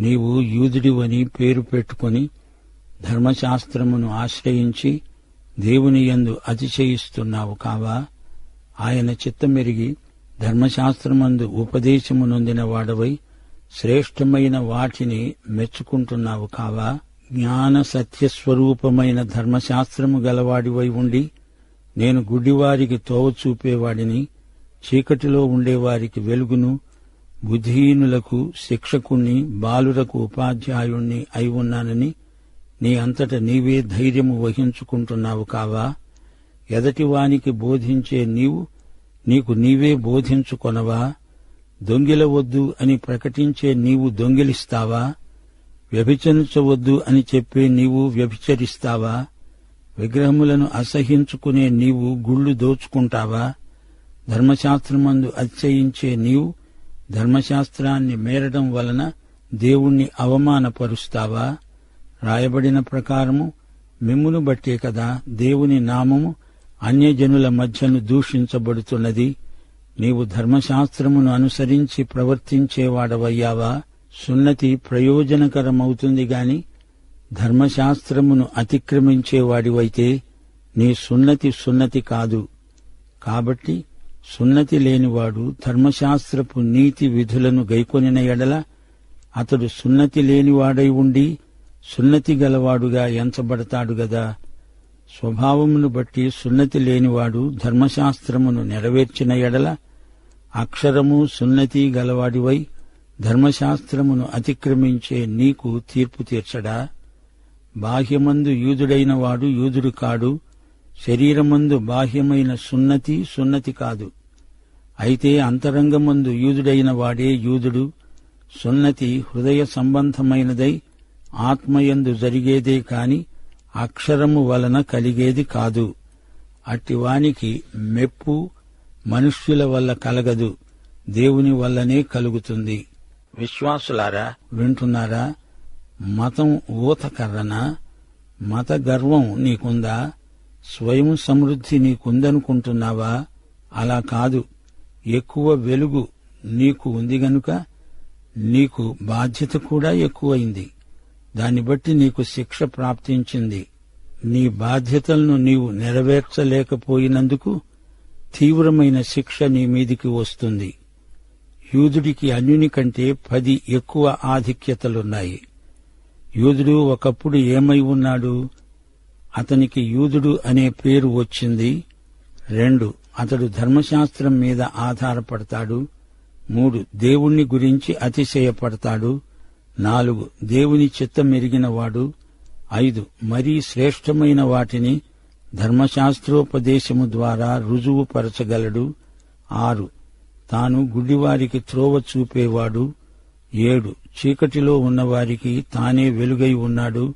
నీవు యూదుడివని పేరు పెట్టుకొని ధర్మశాస్త్రమును ఆశ్రయించి దేవుని యందు అతిశయిస్తున్నావు కావా? ఆయన చిత్తమెరిగి ధర్మశాస్త్రమందు ఉపదేశము నొందిన వాడవై శ్రేష్టమైన వాటిని మెచ్చుకుంటున్నావు కావా? జ్ఞాన సత్యస్వరూపమైన ధర్మశాస్త్రము గలవాడివై ఉండి నేను గుడ్డివారికి తోవ చూపేవాడిని చీకటిలో ఉండేవారికి వెలుగును బుద్ధిహీనులకు శిక్షకుణ్ణి బాలురకు ఉపాధ్యాయుణ్ణి అయి ఉన్నానని నీ అంతట నీవే ధైర్యము వహించుకుంటున్నావు కావా? ఎదటివానికి బోధించే నీవు నీకు నీవే బోధించుకొనవా? దొంగిలవద్దు అని ప్రకటించే నీవు దొంగిలిస్తావా? వ్యభిచరించవద్దు అని చెప్పే నీవు వ్యభిచరిస్తావా? విగ్రహములను అసహించుకునే నీవు గుళ్ళు దోచుకుంటావా? ధర్మశాస్త్రమందు అత్యయించే నీవు ధర్మశాస్త్రాన్ని మేరడం వలన దేవుణ్ణి అవమానపరుస్తావా? రాయబడిన ప్రకారము మిమ్మును బట్టే కదా దేవుని నామము అన్యజనుల మధ్యను దూషించబడుతున్నది. నీవు ధర్మశాస్త్రమును అనుసరించి ప్రవర్తించేవాడవయ్యావా? సున్నతి ప్రయోజనకరమవుతుంది గాని ధర్మశాస్త్రమును అతిక్రమించేవాడివైతే నీ సున్నతి సున్నతి కాదు. కాబట్టి సున్నతి లేనివాడు ధర్మశాస్త్రపు నీతి విధులను గైకొనిన ఎడల అతడు సున్నతి లేనివాడై ఉండి సున్నతి గలవాడుగా ఎంచబడతాడు గదా. స్వభావమును బట్టి సున్నతి లేనివాడు ధర్మశాస్త్రమును నెరవేర్చిన ఎడల అక్షరము సున్నతి గలవాడివై ధర్మశాస్త్రమును అతిక్రమించే నీకు తీర్పు తీర్చడా. బాహ్యమందు యూదుడైన వాడు యూదుడు కాడు. శరీరమందు బాహ్యమైన సున్నతి సున్నతి కాదు. అయితే అంతరంగమందు యూదుడైన వాడే యూదుడు సున్నతి హృదయ సంబంధమైనదై ఆత్మయందు జరిగేదే కాని అక్షరము వలన కలిగేది కాదు. అట్టివానికి మెప్పు మనుష్యుల వల్ల కలగదు. దేవుని వల్లనే కలుగుతుంది. విశ్వాసులారా వింటున్నారా? మతం ఊతకర్రనా? మత గర్వం నీకుందా? స్వయం సమృద్ధి నీకుందనుకుంటున్నావా? అలా కాదు. ఎక్కువ వెలుగు నీకు ఉంది గనుక నీకు బాధ్యత కూడా ఎక్కువైంది. దాన్ని బట్టి నీకు శిక్ష ప్రాప్తించింది. నీ బాధ్యతలను నీవు నెరవేర్చలేకపోయినందుకు తీవ్రమైన శిక్ష నీ మీదికి వస్తుంది. యూదుడికి అన్యుని కంటే పది ఎక్కువ ఆధిక్యతలున్నాయి. యూదుడు ఒకప్పుడు ఏమై ఉన్నాడు? అతనికి యూదుడు అనే పేరు వచ్చింది. రెండు అతడు ధర్మశాస్త్రం మీద ఆధారపడతాడు. మూడు దేవుణ్ణి గురించి అతిశయపడతాడు. నాలుగు దేవుని చిత్తం ఎరిగినవాడు. ఐదు మరీ శ్రేష్టమైన వాటిని ధర్మశాస్త్రోపదేశము ద్వారా రుజువుపరచగలడు ఆరు తాను గుడ్డివారికి త్రోవ చూపేవాడు. ఏడు చీకటిలో ఉన్నవారికి తానే వెలుగై ఉన్నాడు.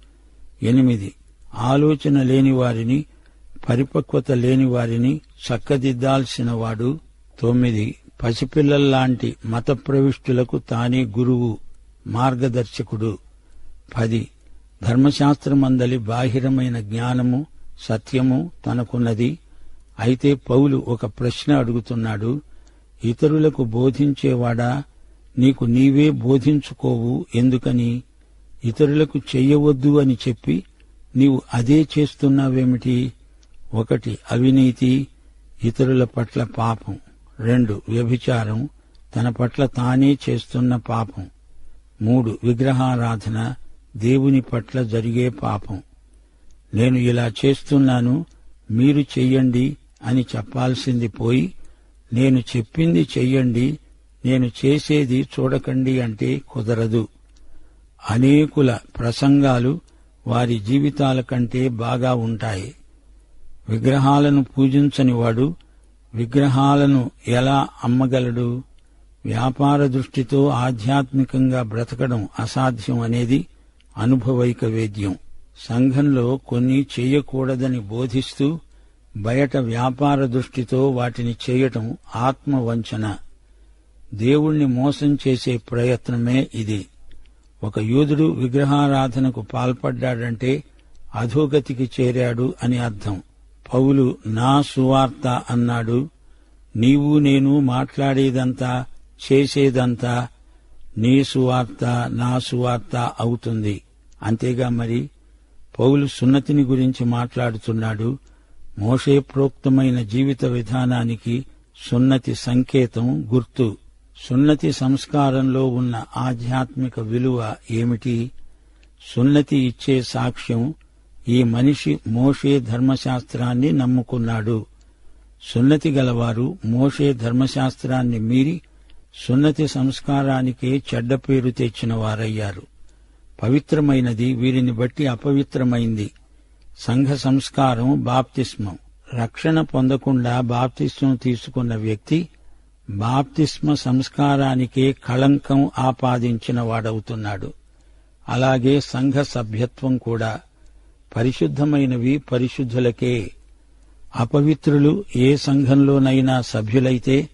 ఎనిమిది ఆలోచన లేని వారిని పరిపక్వత లేని వారిని చక్కదిద్దాల్సినవాడు తొమ్మిది. పసిపిల్లల్లాంటి మత ప్రవిష్టులకు తానే గురువు మార్గదర్శకుడు. పది. ధర్మశాస్త్రమందలి బాహిరమైన జ్ఞానము సత్యము తనకున్నది. అయితే పౌలు ఒక ప్రశ్న అడుగుతున్నాడు ఇతరులకు బోధించేవాడా? నీకు నీవే బోధించుకోవు ఎందుకని? ఇతరులకు చెయ్యవద్దు అని చెప్పి నీవు అదే చేస్తున్నావేమిటి? ఒకటి అవినీతి ఇతరుల పట్ల పాపం. రెండు వ్యభిచారం తన పట్ల తానే చేస్తున్న పాపం. మూడు విగ్రహారాధన దేవుని పట్ల జరిగే పాపం. నేను ఇలా చేస్తున్నాను మీరు చెయ్యండి అని చెప్పాల్సింది పోయి నేను చెప్పింది చెయ్యండి నేను చేసేది చూడకండి అంటే కుదరదు. అనేకుల ప్రసంగాలు వారి జీవితాల కంటే బాగా ఉంటాయి. విగ్రహాలను పూజించని వాడు విగ్రహాలను ఎలా అమ్మగలడు? వ్యాపార దృష్టితో ఆధ్యాత్మికంగా బ్రతకడం అసాధ్యం అనేది అనుభవైక వేద్యం. సంఘంలో కొన్ని చేయకూడదని బోధిస్తూ బయట వ్యాపార దృష్టితో వాటిని చేయటం ఆత్మవంచన. దేవుణ్ణి మోసం చేసే ప్రయత్నమే ఇది. ఒక యూదుడు విగ్రహారాధనకు పాల్పడ్డాడంటే అధోగతికి చేరాడు అని అర్థం. పౌలు నా సువార్త అన్నాడు. నీవు నేను మాట్లాడేదంతా చేసేదంతా నీ సువార్త నా సువార్త అవుతుంది. అంతేగా మరి? పౌలు సున్నతిని గురించి మాట్లాడుతున్నాడు. మోషే ప్రోక్తమైన జీవిత విధానానికి సున్నతి సంకేతం గుర్తు. సున్నతి సంస్కారంలో ఉన్న ఆధ్యాత్మిక విలువ ఏమిటి? సున్నతి ఇచ్చే సాక్ష్యం ఈ మనిషి మోషే ధర్మశాస్త్రాన్ని నమ్ముకున్నాడు. సున్నతి గలవారు మోషే ధర్మశాస్త్రాన్ని మీరి సున్నతి సంస్కారానికే చెడ్డ పేరు తెచ్చిన వారయ్యారు పవిత్రమైనది వీరిని బట్టి అపవిత్రమైంది. సంఘ సంస్కారం బాప్తిస్మం. రక్షణ పొందకుండా బాప్తిస్మం తీసుకున్న వ్యక్తి బాప్తిస్మ సంస్కారానికే కళంకం ఆపాదించిన వాడవుతున్నాడు. అలాగే సంఘ సభ్యత్వం కూడా పరిశుద్ధమైనవి పరిశుద్ధులకే. అపవిత్రులు ఏ సంఘంలోనైనా సభ్యులైతే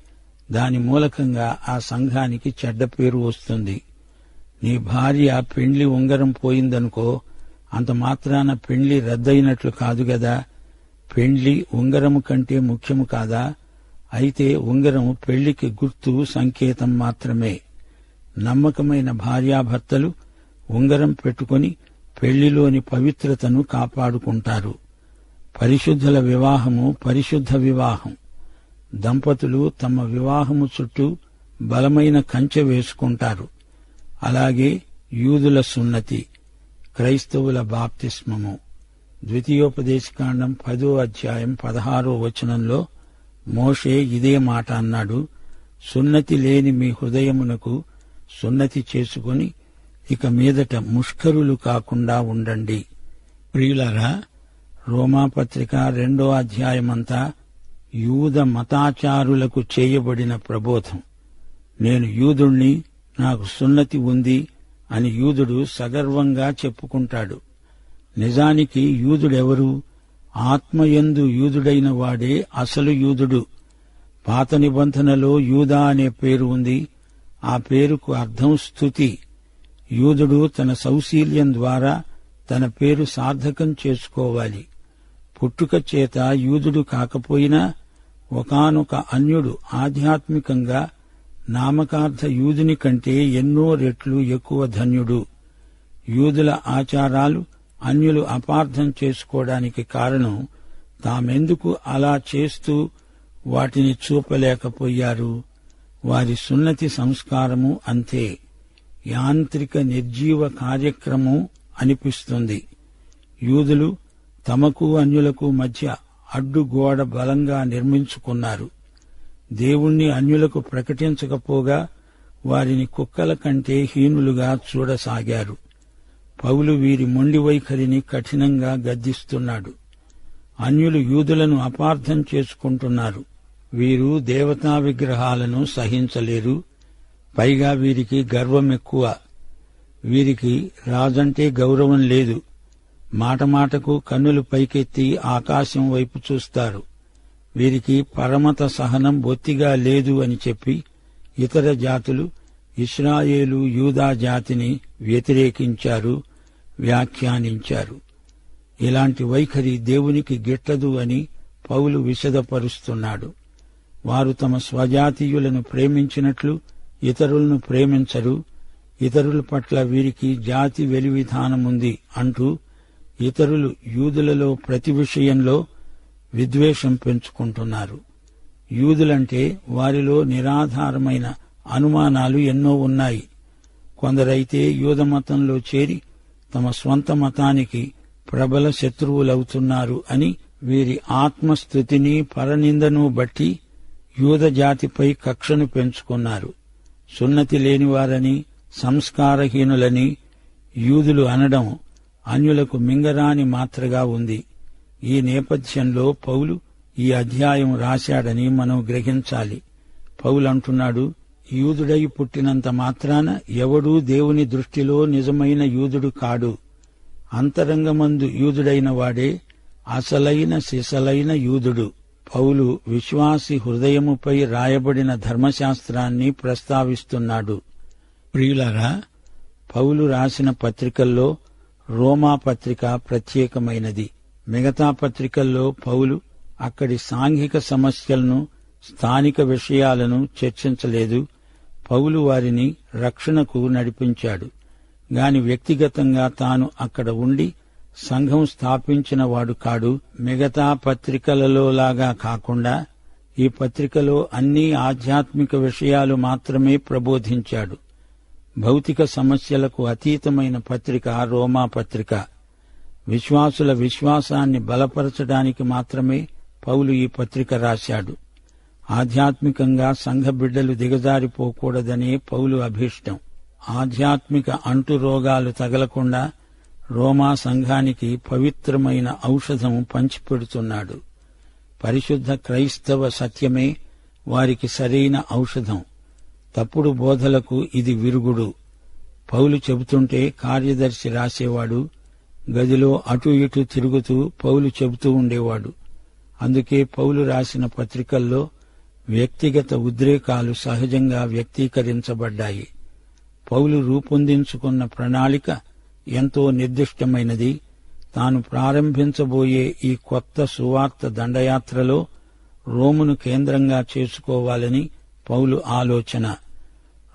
దాని మూలకంగా ఆ సంఘానికి చెడ్డ పేరు వస్తుంది. నీ భార్య పెండ్లి ఉంగరం పోయిందనుకో అంత మాత్రాన పెండ్లి రద్దయినట్లు కాదు గదా. పెండ్లి ఉంగరము కంటే ముఖ్యము కాదా? అయితే ఉంగరం పెళ్ళికి గుర్తు సంకేతం మాత్రమే. నమ్మకమైన భార్యాభర్తలు ఉంగరం పెట్టుకుని పెళ్ళిలోని పవిత్రతను కాపాడుకుంటారు. పరిశుద్ధుల వివాహము పరిశుద్ధ వివాహం. దంపతులు తమ వివాహము చుట్టూ బలమైన కంచె వేసుకుంటారు. అలాగే యూదుల సున్నతి క్రైస్తవుల బాప్తిస్మము. ద్వితీయోపదేశకాండం పదో అధ్యాయం పదహారో వచనంలో మోషే ఇదే మాట అన్నాడు. సున్నతి లేని మీ హృదయమునకు సున్నతి చేసుకుని ఇక మీదట ముష్కరులు కాకుండా ఉండండి. ప్రియులరా రోమాపత్రిక రెండో అధ్యాయమంతా యూద మతాచారులకు చేయబడిన ప్రబోధం. నేను యూదుణ్ణి నాకు సున్నతి ఉంది అని యూదుడు సగర్వంగా చెప్పుకుంటాడు. నిజానికి యూదుడెవరు? ఆత్మయందు యూదుడైన వాడే అసలు యూదుడు. పాత నిబంధనలో యూదా అనే పేరు ఉంది. ఆ పేరుకు అర్థం స్థుతి. యూదుడు తన సౌశీల్యం ద్వారా తన పేరు సార్థకం చేసుకోవాలి. పుట్టుక చేత యూదుడు కాకపోయినా ఒకానొక అన్యుడు ఆధ్యాత్మికంగా నామకార్థ యూదుని కంటే ఎన్నో రెట్లు ఎక్కువ ధన్యుడు. యూదుల ఆచారాలు అన్యులు అపార్థం చేసుకోవడానికి కారణం తామెందుకు అలా చేస్తూ వాటిని చూపలేకపోయారు. వారి సున్నతి సంస్కారము అంతే. యాంత్రిక నిర్జీవ కార్యక్రమం అనిపిస్తుంది. యూదులు తమకు అన్యులకు మధ్య అడ్డుగోడ బలంగా నిర్మించుకున్నారు. దేవుణ్ణి అన్యులకు ప్రకటించకపోగా వారిని కుక్కల కంటే హీనులుగా చూడసాగారు. పౌలు వీరి మొండి వైఖరిని కఠినంగా గద్దిస్తున్నాడు. అన్యులు యూదులను అపార్థం చేసుకుంటున్నారు. వీరు దేవతా విగ్రహాలను సహించలేరు. పైగా వీరికి గర్వం ఎక్కువ. వీరికి రాజంటే గౌరవం లేదు. మాట మాటకు కన్నులు పైకెత్తి ఆకాశం వైపు చూస్తారు. వీరికి పరమత సహనం బొత్తిగా లేదు అని చెప్పి ఇతర జాతులు ఇస్రాయేలు యూదా జాతిని వ్యతిరేకించారు వ్యాఖ్యానించారు. ఇలాంటి వైఖరి దేవునికి గిట్టదు అని పౌలు విశదపరుస్తున్నాడు వారు తమ స్వజాతీయులను ప్రేమించినట్లు ఇతరులను ప్రేమించరు ఇతరుల పట్ల వీరికి జాతి వెలివిధానముంది అంటూ ఇతరులు యూదులలో ప్రతి విషయంలో విద్వేషం పెంచుకుంటున్నారు. యూదులంటే వారిలో నిరాధారమైన అనుమానాలు ఎన్నో ఉన్నాయి. కొందరైతే యూద మతంలో చేరి తమ స్వంత మతానికి ప్రబల శత్రువులవుతున్నారు అని వీరి ఆత్మస్థుతిని పరనిందను బట్టి యూద జాతిపై కక్షను పెంచుకున్నారు. సున్నతి లేనివారని సంస్కారహీనులని యూదులు అనడం అన్యులకు మింగరాని మాత్రగా ఉంది. ఈ నేపథ్యంలో పౌలు ఈ అధ్యాయం రాశాడని మనం గ్రహించాలి. పౌలు అంటున్నాడు యూదుడై పుట్టినంత మాత్రాన ఎవడూ దేవుని దృష్టిలో నిజమైన యూదుడు కాడు. అంతరంగమందు యూదుడైన వాడే అసలైన సిసలైన యూదుడు. పౌలు విశ్వాసి హృదయముపై రాయబడిన ధర్మశాస్త్రాన్ని ప్రస్తావిస్తున్నాడు. ప్రియులరా పౌలు రాసిన పత్రికల్లో రోమా పత్రిక ప్రత్యేకమైనది. మిగతా పత్రికల్లో పౌలు అక్కడి సాంఘిక సమస్యలను స్థానిక విషయాలను చర్చించలేదు. పౌలు వారిని రక్షణకు నడిపించాడు. గాని వ్యక్తిగతంగా తాను అక్కడ ఉండి సంఘం స్థాపించిన వాడు కాడు. మిగతా పత్రికలలో లాగా కాకుండా ఈ పత్రికలో అన్ని ఆధ్యాత్మిక విషయాలు మాత్రమే ప్రబోధించాడు. భౌతిక సమస్యలకు అతీతమైన పత్రిక రోమా పత్రిక. విశ్వాసుల విశ్వాసాన్ని బలపరచడానికి మాత్రమే పౌలు ఈ పత్రిక రాశాడు. ఆధ్యాత్మికంగా సంఘ బిడ్డలు దిగజారిపోకూడదనే పౌలు అభీష్టం. ఆధ్యాత్మిక అంటు రోగాలు తగలకుండా రోమా సంఘానికి పవిత్రమైన ఔషధం పంచిపెడుతున్నాడు. పరిశుద్ధ క్రైస్తవ సత్యమే వారికి సరైన ఔషధం. తప్పుడు బోధలకు ఇది విరుగుడు. పౌలు చెబుతుంటే కార్యదర్శి రాసేవాడు గదిలో అటు ఇటు తిరుగుతూ పౌలు చెబుతూ ఉండేవాడు. అందుకే పౌలు రాసిన పత్రికల్లో వ్యక్తిగత ఉద్రేకాలు సహజంగా వ్యక్తీకరించబడ్డాయి. పౌలు రూపొందించుకున్న ప్రణాళిక ఎంతో నిర్దిష్టమైనది. తాను ప్రారంభించబోయే ఈ కొత్త సువార్త దండయాత్రలో రోమును కేంద్రంగా చేసుకోవాలని పౌలు ఆలోచన.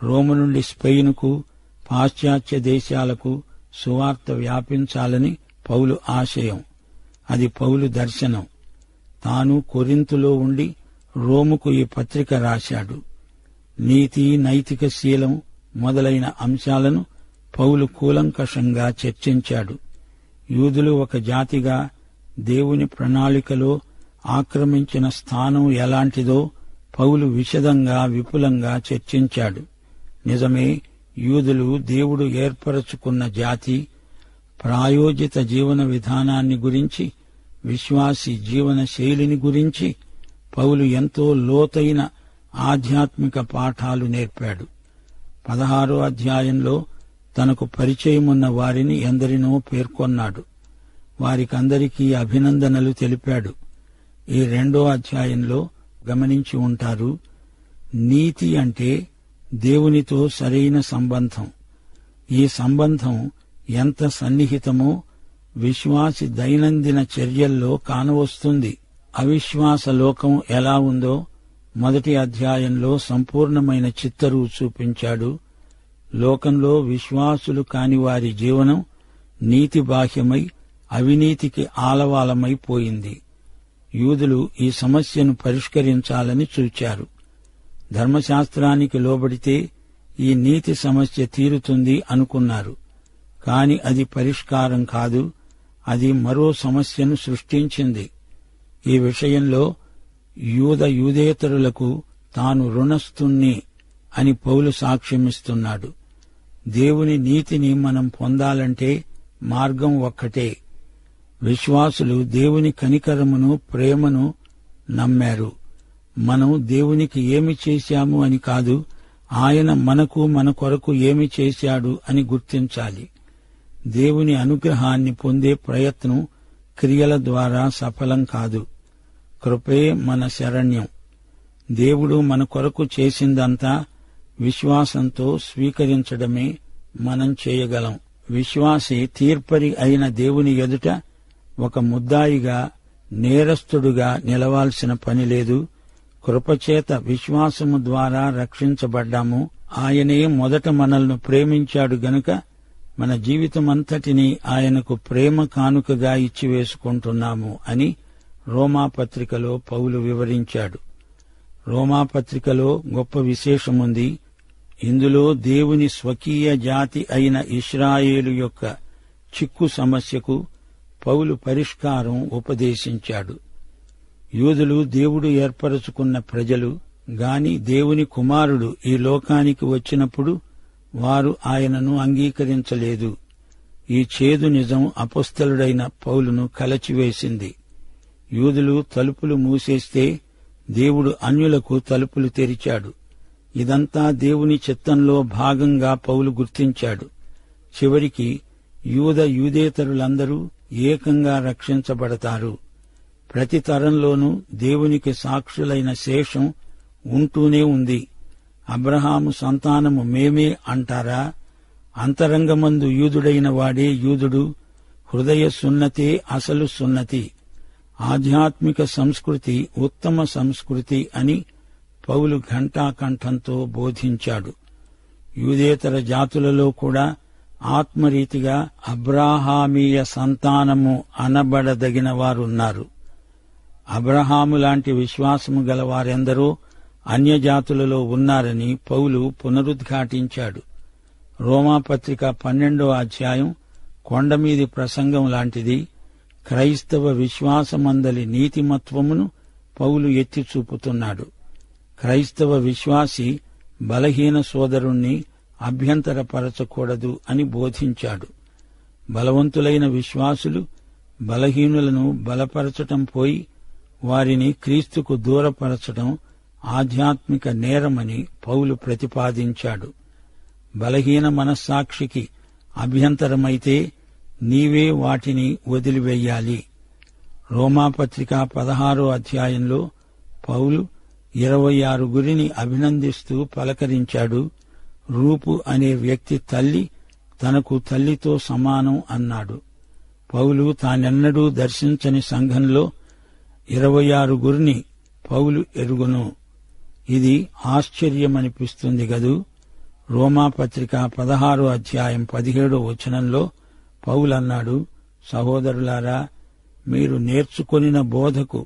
రోము నుండి స్పెయిన్కు పాశ్చాత్య దేశాలకు సువార్త వ్యాపించాలని పౌలు ఆశయం. అది పౌలు దర్శనం. తాను కొరింతులో ఉండి రోముకు ఈ పత్రిక రాశాడు. నీతి నైతిక శీలం మొదలైన అంశాలను పౌలు కూలంకషంగా చర్చించాడు. యూదులు ఒక జాతిగా దేవుని ప్రణాళికలో ఆక్రమించిన స్థానం ఎలాంటిదో పౌలు విశదంగా విపులంగా చర్చించాడు. నిజమే యూదులు దేవుడు ఏర్పరచుకున్న జాతి ప్రాయోజిత జీవన విధానాన్ని గురించి విశ్వాసి జీవన శైలిని గురించి పౌలు ఎంతో లోతైన ఆధ్యాత్మిక పాఠాలు నేర్పాడు. పదహారో అధ్యాయంలో తనకు పరిచయమున్న వారిని ఎందరినో పేర్కొన్నాడు. వారికందరికీ అభినందనలు తెలిపాడు. ఈ రెండో అధ్యాయంలో గమనించి ఉంటారు నీతి అంటే దేవునితో సరైన సంబంధం. ఈ సంబంధం ఎంత సన్నిహితమో విశ్వాసి దైనందిన చర్యల్లో కానవస్తుంది. అవిశ్వాస లోకం ఎలా ఉందో మొదటి అధ్యాయంలో సంపూర్ణమైన చిత్తరువు చూపించాడు. లోకంలో విశ్వాసులు కాని వారి జీవనం నీతి బాహ్యమై అవినీతికి ఆలవాలమైపోయింది యూదులు ఈ సమస్యను పరిష్కరించాలని చూచారు. ధర్మశాస్త్రానికి లోబడితే ఈ నీతి సమస్య తీరుతుంది అనుకున్నారు. కాని అది పరిష్కారం కాదు అది మరో సమస్యను సృష్టించింది. ఈ విషయంలో యూద యూదేతరులకు తాను రుణస్థుణ్ణి అని పౌలు సాక్ష్యమిస్తున్నాడు. దేవుని నీతిని మనం పొందాలంటే మార్గం ఒక్కటే. విశ్వాసులు దేవుని కనికరమును ప్రేమను నమ్మారు. మనం దేవునికి ఏమి చేశాము అని కాదు ఆయన మనకు మన కొరకు ఏమి చేశాడు అని గుర్తించాలి. దేవుని అనుగ్రహాన్ని పొందే ప్రయత్నం క్రియల ద్వారా సఫలం కాదు. కృపే మన శరణ్యం. దేవుడు మన కొరకు చేసిందంతా విశ్వాసంతో స్వీకరించడమే మనం చేయగలం. విశ్వాసి తీర్పరి అయిన దేవుని ఎదుట ఒక ముద్దాయిగా నేరస్తుడుగా నిలవాల్సిన పని లేదు. కృపచేత విశ్వాసము ద్వారా రక్షించబడ్డాము. ఆయనే మొదట మనల్ని ప్రేమించాడు గనుక మన జీవితమంతటిని ఆయనకు ప్రేమ కానుకగా ఇచ్చివేసుకుంటున్నాము అని రోమాపత్రికలో పౌలు వివరించాడు. రోమాపత్రికలో గొప్ప విశేషముంది ఇందులో దేవుని స్వకీయ జాతి అయిన ఇస్రాయేలు యొక్క చిక్కు సమస్యకు పౌలు పరిష్కారం ఉపదేశించాడు. యూదులు దేవుడు ఏర్పరచుకున్న ప్రజలు గాని దేవుని కుమారుడు ఈ లోకానికి వచ్చినప్పుడు వారు ఆయనను అంగీకరించలేదు. ఈ చేదు నిజం అపస్థలుడైన పౌలును కలచివేసింది. యూదులు తలుపులు మూసేస్తే దేవుడు అన్యులకు తలుపులు తెరిచాడు. ఇదంతా దేవుని చిత్తంలో భాగంగా పౌలు గుర్తించాడు. చివరికి యూద యూదేతరులందరూ ఏకంగా రక్షించబడతారు. ప్రతి తరంలోనూ దేవునికి సాక్షులైన శేషం ఉంటూనే ఉంది. అబ్రహాము సంతానము మేమే అంటారా? అంతరంగమందు యూదుడైన వాడే యూదుడు హృదయ సున్నతే అసలు సున్నతి. ఆధ్యాత్మిక సంస్కృతి ఉత్తమ సంస్కృతి అని పౌలు ఘంటాకంఠంతో బోధించాడు. యూదేతర జాతులలో కూడా ఆత్మరీతిగా అబ్రాహామీయ సంతానము అనబడదగిన వారున్నారు. అబ్రహాము లాంటి విశ్వాసము గలవారెందరో అన్యజాతులలో ఉన్నారని పౌలు పునరుద్ఘాటించాడు. రోమాపత్రిక పన్నెండో అధ్యాయం కొండమీది ప్రసంగం లాంటిది. క్రైస్తవ విశ్వాసమందలి నీతిమత్వమును పౌలు ఎత్తి చూపుతున్నాడు క్రైస్తవ విశ్వాసి బలహీన సోదరుణ్ణి అభ్యంతరపరచకూడదు అని బోధించాడు. బలవంతులైన విశ్వాసులు బలహీనులను బలపరచటం పోయి వారిని క్రీస్తుకు దూరపరచటం ఆధ్యాత్మిక నేరమని పౌలు ప్రతిపాదించాడు. బలహీన మనస్సాక్షికి అభ్యంతరమైతే నీవే వాటిని వదిలివేయాలి. రోమాపత్రిక పదహారో అధ్యాయంలో పౌలు ఇరవై ఆరు గురిని అభినందిస్తూ పలకరించాడు. రూపు అనే వ్యక్తి తల్లి తనకు తల్లితో సమానం అన్నాడు. పౌలు తానెన్నడూ దర్శించని సంఘంలో ఇరవై ఆరు గురిని పౌలు ఎరుగును. ఇది ఆశ్చర్యమనిపిస్తుంది గదు రోమాపత్రిక పదహారో అధ్యాయం పదిహేడో వచనంలో పౌలన్నాడు సహోదరులారా మీరు నేర్చుకొనిన బోధకు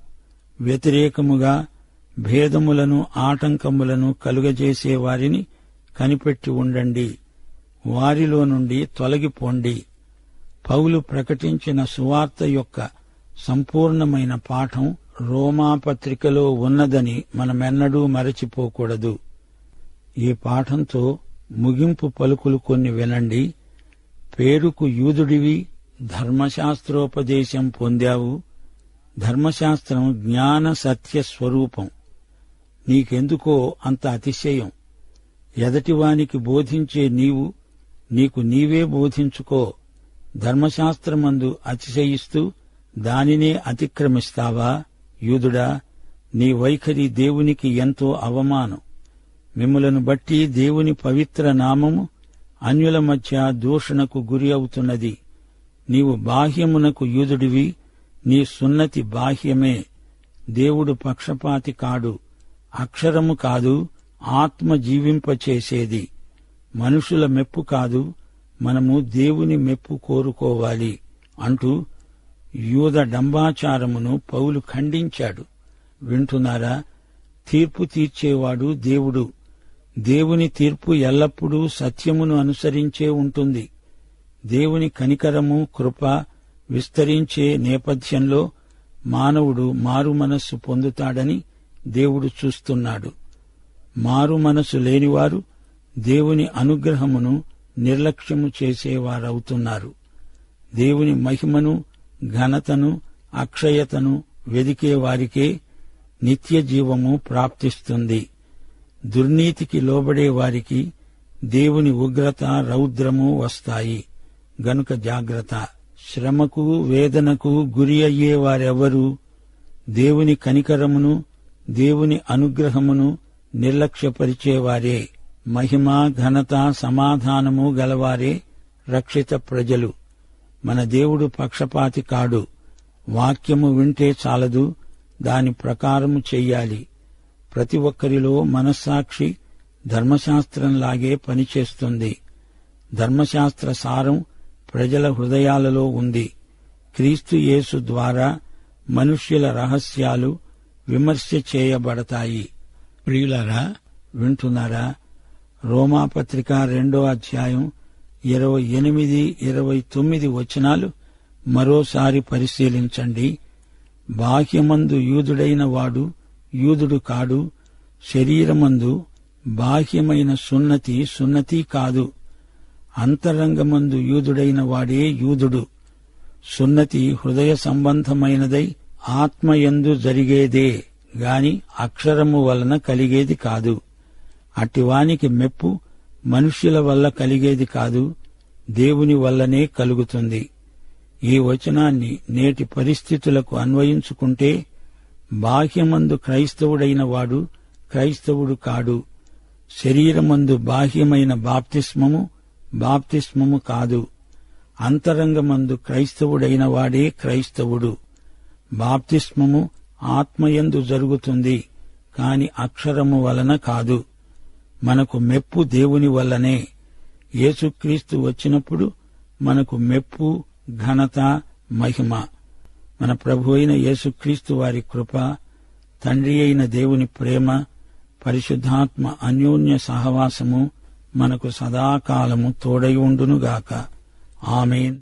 వ్యతిరేకముగా భేదములను ఆటంకములను కలుగజేసే వారిని కనిపెట్టి ఉండండి. వారిలో నుండి తొలగిపోండి. పౌలు ప్రకటించిన సువార్త యొక్క సంపూర్ణమైన పాఠం రోమాపత్రికలో ఉన్నదని మనమెన్నడూ మరచిపోకూడదు. ఈ పాఠంతో ముగింపు పలుకులు కొన్ని వినండి. పేరుకు యూదుడివి ధర్మశాస్త్రోపదేశం పొందావు. ధర్మశాస్త్రం జ్ఞాన సత్య స్వరూపం. నీకెందుకో అంత అతిశయం. ఎదటివానికి బోధించే నీవు నీకు నీవే బోధించుకో. ధర్మశాస్త్రమందు అతిశయిస్తూ దానినే అతిక్రమిస్తావా? యూదుడా నీ వైఖరి దేవునికి ఎంతో అవమానం. మిమ్ములను బట్టి దేవుని పవిత్ర నామము అన్యుల మధ్య దూషణకు గురి అవుతున్నది. నీవు బాహ్యమునకు యూదుడివి నీ సున్నతి బాహ్యమే. దేవుడు పక్షపాతి కాడు అక్షరము కాదు ఆత్మ జీవింపచేసేది మనుషుల మెప్పు కాదు మనము దేవుని మెప్పు కోరుకోవాలి అంటూ యూద డంబాచారమును పౌలు ఖండించాడు. వింటున్నారా? తీర్పు తీర్చేవాడు దేవుడు. దేవుని తీర్పు ఎల్లప్పుడూ సత్యమును అనుసరించే ఉంటుంది. దేవుని కనికరము కృప విస్తరించే నేపథ్యంలో మానవుడు మారు మనస్సు పొందుతాడని దేవుడు చూస్తున్నాడు. మారు మనసు లేనివారు దేవుని అనుగ్రహమును నిర్లక్ష్యము చేసేవారవుతున్నారు. దేవుని మహిమను ఘనతను అక్షయతను వెదికే వారికే నిత్య జీవము ప్రాప్తిస్తుంది. దుర్నీతికి లోబడే వారికి దేవుని ఉగ్రత రౌద్రము వస్తాయి. గనుక జాగ్రత్త. శ్రమకు వేదనకు గురి అయ్యే దేవుని కనికరమును దేవుని అనుగ్రహమును నిర్లక్ష్యపరిచేవారే. మహిమ ఘనత సమాధానము గలవారే రక్షిత ప్రజలు. మన దేవుడు పక్షపాతి కాడు. వాక్యము వింటే చాలదు. దాని ప్రకారము చెయ్యాలి. ప్రతి ఒక్కరిలో మనస్సాక్షి ధర్మశాస్త్రంలాగే పనిచేస్తుంది. ధర్మశాస్త్ర సారం ప్రజల హృదయాలలో ఉంది. క్రీస్తు యేసు ద్వారా మనుష్యుల రహస్యాలు విమర్శ చేయబడతాయి. ప్రియులరా వింటున్నారా? రోమాపత్రిక రెండో అధ్యాయం ఇరవై ఎనిమిది ఇరవై తొమ్మిది వచనాలు మరోసారి పరిశీలించండి. బాహ్యమందు యూదుడైన వాడు యూదుడు కాడు శరీరమందు బాహ్యమైన సున్నతి సున్నతి కాదు. అంతరంగమందు యూదుడైన వాడే యూదుడు. సున్నతి హృదయ సంబంధమైనదై ఆత్మయందు జరిగేదే గాని అక్షరము వలన కలిగేది కాదు. అట్టివానికి మెప్పు మనుష్యుల వల్ల కలిగేది కాదు దేవుని వల్లనే కలుగుతుంది. ఈ వచనాన్ని నేటి పరిస్థితులకు అన్వయించుకుంటే బాహ్యమందు క్రైస్తవుడైన వాడు క్రైస్తవుడు కాడు. శరీరమందు బాహ్యమైన బాప్తిస్మము బాప్తిస్మము కాదు. అంతరంగమందు క్రైస్తవుడైన వాడే క్రైస్తవుడు. బాప్తిస్మము ఆత్మయందు జరుగుతుంది కాని అక్షరము వలన కాదు. మనకు మెప్పు దేవుని వల్లనే. యేసుక్రీస్తు వచ్చినప్పుడు మనకు మెప్పు ఘనత మహిమ. మన ప్రభు అయిన యేసుక్రీస్తు వారి కృప తండ్రి అయిన దేవుని ప్రేమ పరిశుద్ధాత్మ అన్యోన్య సహవాసము మనకు సదాకాలము తోడై ఉండునుగాక. ఆమెన్.